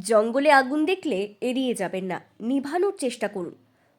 জঙ্গলে আগুন দেখলে এড়িয়ে যাবেন না, নিভানোর চেষ্টা করুন।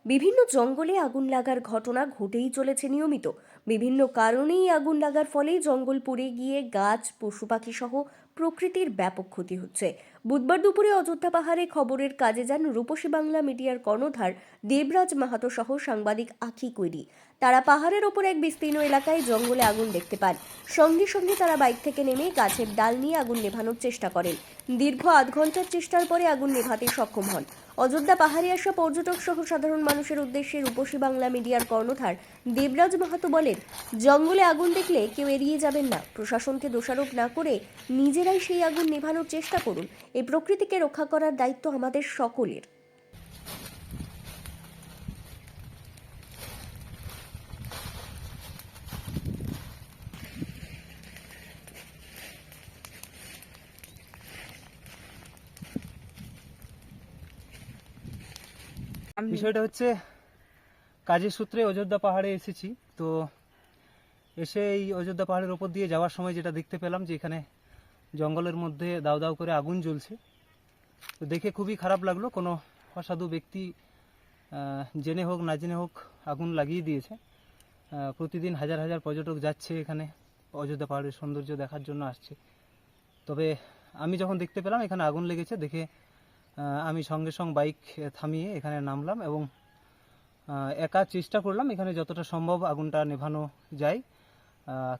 বিভিন্ন জঙ্গলে আগুন লাগার ঘটনা ঘটেই চলেছে নিয়মিত। বিভিন্ন কারণেই আগুন লাগার ফলে জঙ্গল পুড়ে গিয়ে গাছ, পশু পাখি সহ প্রকৃতির ব্যাপক ক্ষতি হচ্ছে। বুধবার দুপুরে অযোধ্যা পাহাড়ে খবরের কাজে যান রূপসী বাংলা মিডিয়ার কর্ণধার দেবরাজ মাহাতো সহ সাংবাদিক আখি কৈরি তারা পাহাড়ের ওপর এক বিস্তীর্ণ এলাকায় জঙ্গলে আগুন দেখতে পান। সঙ্গে সঙ্গে তারা বাইক থেকে নেমে গাছের ডাল নিয়ে আগুন নেভানোর চেষ্টা করেন। দীর্ঘ আধ ঘণ্টার চেষ্টার পরে আগুন নেভাতে সক্ষম হন। অযোধ্যা পাহাড়ে আসা পর্যটক সহ সাধারণ মানুষের উদ্দেশ্যে রূপসী বাংলা মিডিয়ার কর্ণধার দেবরাজ মাহাতো বলেন, জঙ্গলে আগুন দেখলে কেউ এড়িয়ে যাবেন না। প্রশাসনকে দোষারোপ না করে নিজেরাই সেই আগুন নেভানোর চেষ্টা করুন। এই প্রকৃতিকে রক্ষা করার দায়িত্ব আমাদের সকলের। বিষয়টা হচ্ছে, কাজের সূত্রে অযোধ্যা পাহাড়ে এসেছি। তো, এসে এই অযোধ্যা পাহাড়ের ওপর দিয়ে যাওয়ার সময় যেটা দেখতে পেলাম যে এখানে জঙ্গলের মধ্যে দাউ দাউ করে আগুন জ্বলছে। তো দেখে খুবই খারাপ লাগল। কোনো অসাধু ব্যক্তি জেনে হোক, না জেনে হোক আগুন লাগিয়ে দিয়েছে। প্রতিদিন হাজার হাজার পর্যটক যাচ্ছে এখানে। অযোধ্যা পাহাড়ের সৌন্দর্য দেখার জন্য আসছে। তবে আমি যখন দেখতে পেলাম, এখানে আগুন লেগেছে, দেখে আমি সঙ্গে সঙ্গে বাইক থামিয়ে এখানে নামলাম এবং একা চেষ্টা করলাম এখানে যতটা সম্ভব আগুনটা নেভানো যায়।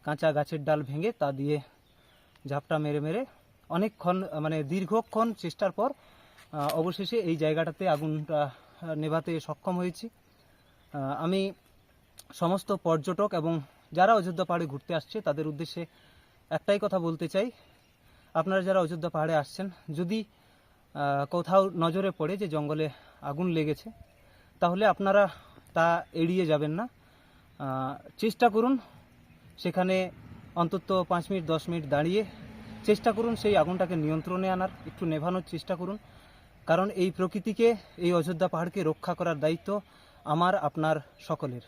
কাঁচা গাছের ডাল ভেঙে তা দিয়ে ঝাপটা মেরে মেরে অনেকক্ষণ মানে দীর্ঘক্ষণ চেষ্টার পর অবশেষে এই জায়গাটাতে আগুনটা নেভাতে সক্ষম হয়েছি। আমি সমস্ত পর্যটক এবং যারা অযোধ্যা পাহাড়ে ঘুরতে আসছে, তাদের উদ্দেশ্যে একটাই কথা বলতে চাই। আপনারা যারা অযোধ্যা পাহাড়ে আসছেন, যদি কোথাও নজরে পড়ে যে জঙ্গলে আগুন লেগেছে, তাহলে আপনারা তা এড়িয়ে যাবেন না। চেষ্টা করুন সেখানে অন্তত পাঁচ মিনিট, দশ মিনিট দাঁড়িয়ে চেষ্টা করুন সেই আগুনটাকে নিয়ন্ত্রণে আনার, একটু নেভানোর চেষ্টা করুন। কারণ এই প্রকৃতিকে, এই অযোধ্যা পাহাড়কে রক্ষা করার দায়িত্ব আমার, আপনার সকলের।